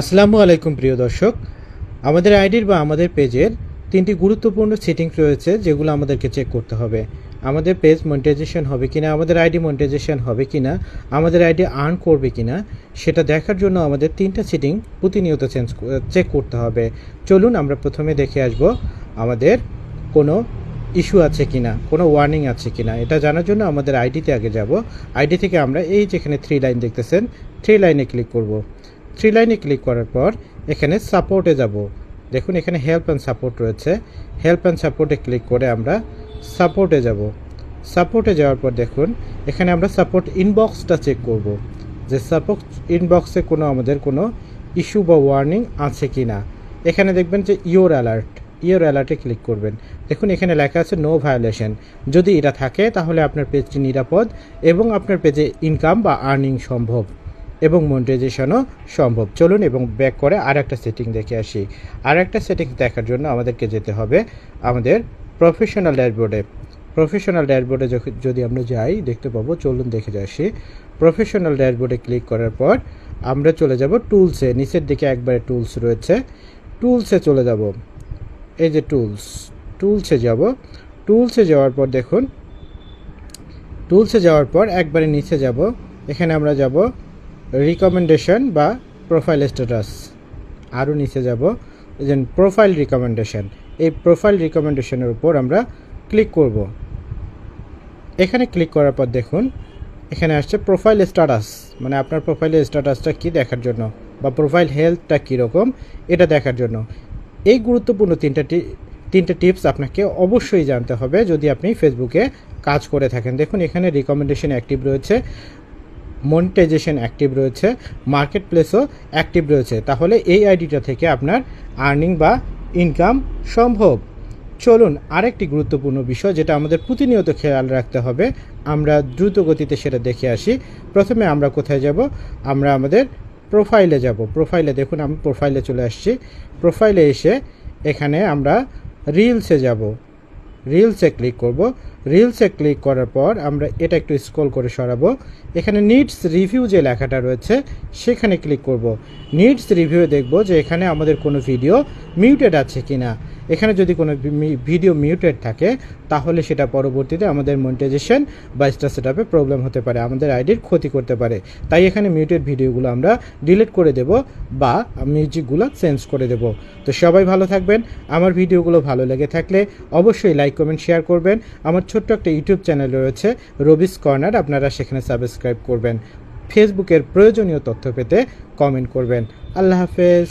আসসালামু আলাইকুম, প্রিয় দর্শক। আমাদের আইডির বা আমাদের পেজের তিনটি গুরুত্বপূর্ণ সেটিংস রয়েছে, যেগুলো আমাদেরকে চেক করতে হবে। আমাদের পেজ মনিটাইজেশন হবে কিনা, আমাদের আইডি মনিটাইজেশন হবে কিনা, আমাদের আইডি আর্ন করবে কিনা, সেটা দেখার জন্য আমাদের তিনটা সেটিং প্রতিনিয়ত চেঞ্জ চেক করতে হবে। চলুন আমরা প্রথমে দেখে আসব আমাদের কোনো ইস্যু আছে কিনা, কোনো ওয়ার্নিং আছে কিনা। এটা জানার জন্য আমাদের আইডিতে আগে যাব। আইডি থেকে আমরা এই যেখানে থ্রি লাইন দেখতেছেন থ্রি লাইনে ক্লিক করব। থ্রি লাইনে ক্লিক করার পর এখানে সাপোর্টে যাব। দেখুন, এখানে হেল্প অ্যান্ড সাপোর্ট রয়েছে। হেল্প অ্যান্ড সাপোর্টে ক্লিক করে আমরা সাপোর্টে যাব। সাপোর্টে যাওয়ার পর দেখুন, এখানে আমরা সাপোর্ট ইনবক্সটা চেক করব যে সাপোর্ট ইনবক্সে কোনো আমাদের কোনো ইস্যু বা ওয়ার্নিং আছে কি না এখানে দেখবেন যে ইওর অ্যালার্ট ইওর অ্যালার্টে ক্লিক করবেন। দেখুন, এখানে লেখা আছে নো ভায়োলেশন যদি এটা থাকে, তাহলে আপনার পেজটি নিরাপদ এবং আপনার পেজে ইনকাম বা আর্নিং সম্ভব। এবং মনিটাইজেশনও সম্ভব। চলুন এবং ব্যাক করে আর একটা সেটিং দেখে আসি। আর একটা সেটিং দেখার জন্য আমাদেরকে যেতে হবে আমাদের প্রফেশনাল ড্যাশবোর্ডে প্রফেশনাল ড্যাশবোর্ডে যদি আমরা যাই, দেখতে পাবো, চলুন দেখে আসি। প্রফেশনাল ড্যাশবোর্ডে ক্লিক করার পর আমরা চলে যাব টুলসে নিচের দিকে একবারে টুলস রয়েছে। টুলসে চলে যাব। এই যে টুলস টুলসে যাব। টুলসে যাওয়ার পর দেখুন টুলসে যাওয়ার পর একবারে নিচে যাব। এখানে আমরা যাব রিকমেন্ডেশন বা প্রোফাইল স্ট্যাটাস আরও নিচে যাব। যে প্রোফাইল রিকমেন্ডেশন এই প্রোফাইল রিকমেন্ডেশনের উপর আমরা ক্লিক করব। এখানে ক্লিক করার পর দেখুন, এখানে আসছে প্রোফাইল স্ট্যাটাস মানে আপনার প্রোফাইলের স্ট্যাটাসটা কি দেখার জন্য? বা প্রোফাইল হেলথটা কীরকম? এটা দেখার জন্য। এই গুরুত্বপূর্ণ তিনটা তিনটে টিপস আপনাকে অবশ্যই জানতে হবে যদি আপনি ফেসবুকে কাজ করে থাকেন। দেখুন, এখানে রিকমেন্ডেশন অ্যাক্টিভ রয়েছে। মনিটাইজেশন অ্যাক্টিভ রয়েছে মার্কেট প্লেসও অ্যাক্টিভ রয়েছে। তাহলে এই আইডিটা থেকে আপনার আর্নিং বা ইনকাম সম্ভব। চলুন আরেকটি গুরুত্বপূর্ণ বিষয় যেটা আমাদের প্রতিনিয়ত খেয়াল রাখতে হবে। আমরা দ্রুত গতিতে সেটা দেখে আসি। প্রথমে আমরা কোথায় যাব? আমরা আমাদের প্রোফাইলে যাব। প্রোফাইলে দেখুন, আমি প্রোফাইলে চলে আসছি। প্রোফাইলে এসে এখানে আমরা রিলসে যাব। রিলসে ক্লিক করব। রিলসে ক্লিক করার পর আমরা এটা একটু স্ক্রল করে সরাবো। এখানে নিডস রিভিউ যে লেখাটা রয়েছে, সেখানে ক্লিক করব। নিডস রিভিউ দেখব যে এখানে আমাদের কোনো ভিডিও মিউটেড আছে কি না এখানে যদি কোনো ভিডিও মিউটেড থাকে, তাহলে সেটা পরবর্তীতে আমাদের মনিটাইজেশন বা স্টার সেটআপে প্রবলেম হতে পারে, আমাদের আইডির ক্ষতি করতে পারে। তাই এখানে মিউটেড ভিডিওগুলো আমরা ডিলিট করে দেব বা মিউজিকগুলো চেঞ্জ করে দেব। তো সবাই ভালো থাকবেন। আমার ভিডিওগুলো ভালো লেগে থাকলে অবশ্যই লাইক কমেন্ট শেয়ার করবেন। আমার ছোট্ট একটা ইউটিউব চ্যানেল রয়েছে, রবিস কর্নার, আপনারা সেখানে সাবস্ক্রাইব করবেন। ফেসবুকের প্রয়োজনীয় তথ্য পেতে কমেন্ট করবেন। আল্লাহ হাফেজ।